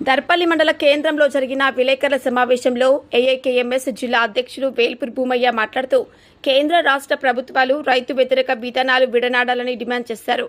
దర్పల్లి మండల కేంద్రంలో జరిగిన విలేకరుల సమావేశంలో ఏఐకేఎంఎస్ జిల్లా అధ్యక్షులు వేల్పూర్ భూమయ్య మాట్లాడుతూ కేంద్ర రాష్ట్ర ప్రభుత్వాలు రైతు వ్యతిరేక విధానాలు విడనాడాలని డిమాండ్ చేశారు.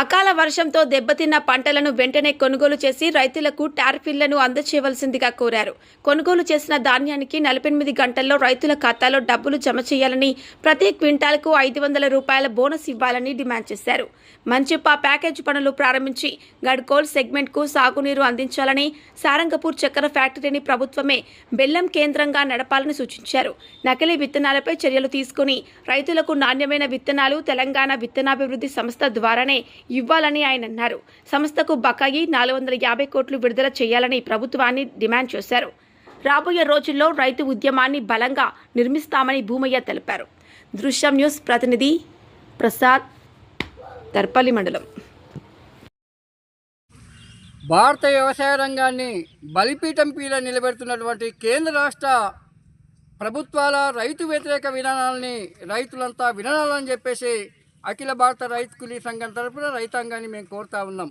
అకాల వర్షంతో దెబ్బతిన్న పంటలను వెంటనే కొనుగోలు చేసి రైతులకు టార్ఫిల్లను అందచేయవలసిందిగా కోరారు. కొనుగోలు చేసిన ధాన్యానికి నలభై ఎనిమిది గంటల్లో రైతుల ఖాతాలో డబ్బులు జమ చేయాలని ప్రతి క్వింటాల్కు ఐదు వందల రూపాయల బోనస్ ఇవ్వాలని డిమాండ్ చేశారు. మంచిప్ప ప్యాకేజ్ పనులు ప్రారంభించి గడ్కోల్ సెగ్మెంట్కు సాగునీరు అందించాలని సారంగపూర్ చక్కెర ఫ్యాక్టరీని ప్రభుత్వమే బెల్లం కేంద్రంగా నడపాలని సూచించారు. నకిలీ విత్తనాలపై చర్యలు తీసుకుని రైతులకు నాణ్యమైన విత్తనాలు తెలంగాణ విత్తనాభివృద్ధి సంస్థ ద్వారానే ఇవ్వాలని ఆయన అన్నారు. సంస్థకు బకాయి నాలుగు వందల యాభై కోట్లు విడుదల చేయాలని ప్రభుత్వాన్ని డిమాండ్ చేశారు. రాబోయే రోజుల్లో రైతు ఉద్యమాన్ని బలంగా నిర్మిస్తామని భూమయ్య తెలిపారు. దృశ్యం న్యూస్ ప్రతినిధి ప్రసాద్ తర్పల్లి మండలం. భారత వ్యవసాయ రంగాన్ని బలిపీఠం పీల నిలబెడుతున్నటువంటి కేంద్ర రాష్ట్ర ప్రభుత్వాల రైతు వ్యతిరేక విధానాలని రైతులంతా వినాలని చెప్పేసి అఖిల భారత రైతు కూలీ సంఘం తరపున రైతాంగాన్ని మేము కోరుతా ఉన్నాం.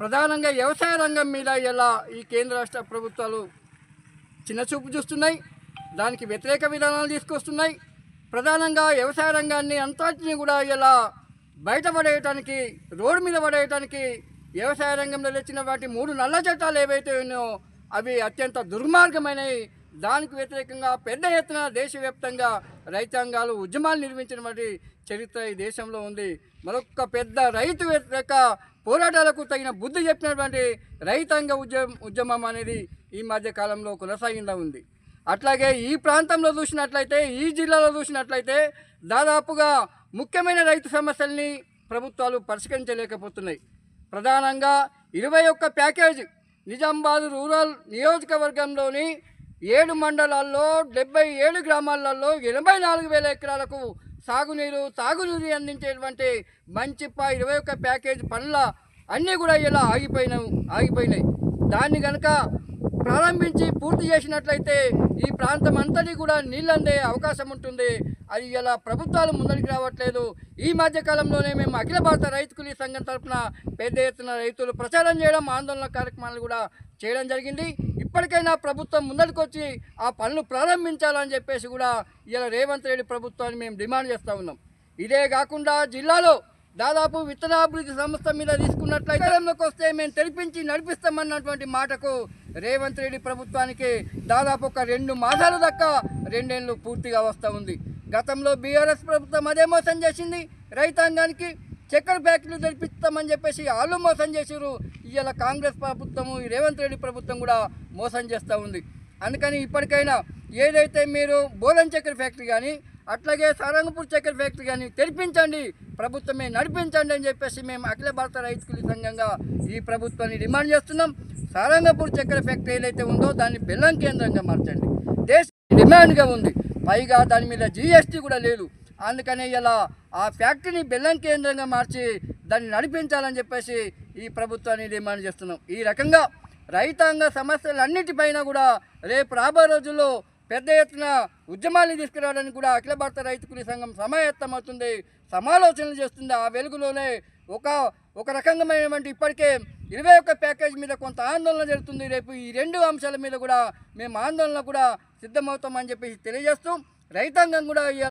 ప్రధానంగా వ్యవసాయ రంగం మీద ఎలా ఈ కేంద్ర రాష్ట్ర ప్రభుత్వాలు చిన్న చూపు చూస్తున్నాయి. దానికి వ్యతిరేక విధానాలు తీసుకొస్తున్నాయి. ప్రధానంగా వ్యవసాయ రంగాన్ని అంతటిని కూడా ఇలా బయటపడేయటానికి రోడ్డు మీద పడేయటానికి వ్యవసాయ రంగంలో తెచ్చిన వాటి మూడు నల్ల చట్టాలు ఏవైతే ఉన్నాయో అవి అత్యంత దుర్మార్గమైనవి. దానికి వ్యతిరేకంగా పెద్ద ఎత్తున దేశవ్యాప్తంగా రైతాంగాలు ఉద్యమాలు నిర్మించినటువంటి చరిత్ర ఈ దేశంలో ఉంది. మరొక పెద్ద రైతు వ్యతిరేక పోరాటాలకు తగిన బుద్ధి చెప్పినటువంటి రైతాంగ ఉద్యమం ఉద్యమం అనేది ఈ మధ్య కాలంలో కొనసాగిందా ఉంది. అట్లాగే ఈ ప్రాంతంలో చూసినట్లయితే ఈ జిల్లాలో చూసినట్లయితే దాదాపుగా ముఖ్యమైన రైతు సమస్యల్ని ప్రభుత్వాలు పరిష్కరించలేకపోతున్నాయి. ప్రధానంగా ఇరవై ఒక్క ప్యాకేజ్ నిజామాబాద్ రూరల్ నియోజకవర్గంలోని ఏడు మండలాల్లో డెబ్బై ఏడు గ్రామాలలో ఎనభై నాలుగు వేల ఎకరాలకు సాగునీరు తాగునీరు అందించేటువంటి మంచిప్ప ఇరవై ఒక్క ప్యాకేజ్ పనుల అన్నీ కూడా ఇలా ఆగిపోయిన ఆగిపోయినాయి. దాన్ని కనుక ప్రారంభించి పూర్తి చేసినట్లయితే ఈ ప్రాంతం అంతటి కూడా నీళ్ళందే అవకాశం ఉంటుంది అది ఇలా ప్రభుత్వాలు ముందరికి రావట్లేదు. ఈ మధ్యకాలంలోనే మేము అఖిల భారత రైతు కూలీ సంఘం తరఫున పెద్ద ఎత్తున రైతులు ప్రచారం చేయడం ఆందోళన కార్యక్రమాలు కూడా చేయడం జరిగింది. ఇప్పటికైనా ప్రభుత్వం ముందడికొచ్చి ఆ పనులు ప్రారంభించాలని చెప్పేసి కూడా ఇలా రేవంత్ రెడ్డి ప్రభుత్వాన్ని మేము డిమాండ్ చేస్తూ ఉన్నాం. ఇదే కాకుండా జిల్లాలో దాదాపు విత్తనాభివృద్ధి సంస్థ మీద తీసుకున్నట్లయితే వస్తే మేము తెరిపించి నడిపిస్తామన్నటువంటి మాటకు రేవంత్ రెడ్డి ప్రభుత్వానికి దాదాపు ఒక రెండు మాసాలు దక్క రెండేళ్ళు పూర్తిగా వస్తూ ఉంది. గతంలో బీఆర్ఎస్ ప్రభుత్వం అదే మోసం చేసింది. రైతాంగానికి చక్కెర ఫ్యాక్టరీలు తెరిపిస్తామని చెప్పేసి వాళ్ళు మోసం చేసారు ఇవాళ కాంగ్రెస్ ప్రభుత్వము ఈ రేవంత్ రెడ్డి ప్రభుత్వం కూడా మోసం చేస్తూ ఉంది. అందుకని ఇప్పటికైనా ఏదైతే మీరు బోధన్ చక్కెర ఫ్యాక్టరీ కానీ అట్లాగే సారంగపూర్ చక్కెర ఫ్యాక్టరీ కానీ తెరిపించండి ప్రభుత్వమే నడిపించండి అని చెప్పేసి మేము అఖిల భారత రైతు కూలీ సంఘంగా ఈ ప్రభుత్వాన్ని డిమాండ్ చేస్తున్నాం. సారంగపూర్ చక్కెర ఫ్యాక్టరీ ఏదైతే ఉందో దాన్ని బెల్లం కేంద్రంగా మార్చండి. దేశ డిమాండ్గా ఉంది. పైగా దాని మీద జిఎస్టీ కూడా లేదు. అందుకని ఇలా ఆ ఫ్యాక్టరీని బెల్లం కేంద్రంగా మార్చి దాన్ని నడిపించాలని చెప్పేసి ఈ ప్రభుత్వాన్ని డిమాండ్ చేస్తున్నాం. ఈ రకంగా రైతాంగ సమస్యలన్నిటిపైన కూడా రేపు రాబోయే రోజుల్లో పెద్ద ఎత్తున ఉద్యమాన్ని తీసుకురావడానికి కూడా అఖిల భారత రైతు కూలీ సంఘం సమాయత్తమవుతుంది సమాలోచనలు చేస్తుంది. ఆ వెలుగులోనే ఒక ఒక రకంగామైనటువంటి ఇప్పటికే ఇరవై ఒక్క ప్యాకేజ్ మీద కొంత ఆందోళన జరుగుతుంది. రేపు ఈ రెండు అంశాల మీద కూడా మేము ఆందోళన కూడా సిద్ధమవుతామని చెప్పేసి తెలియజేస్తూ రైతాంగం కూడా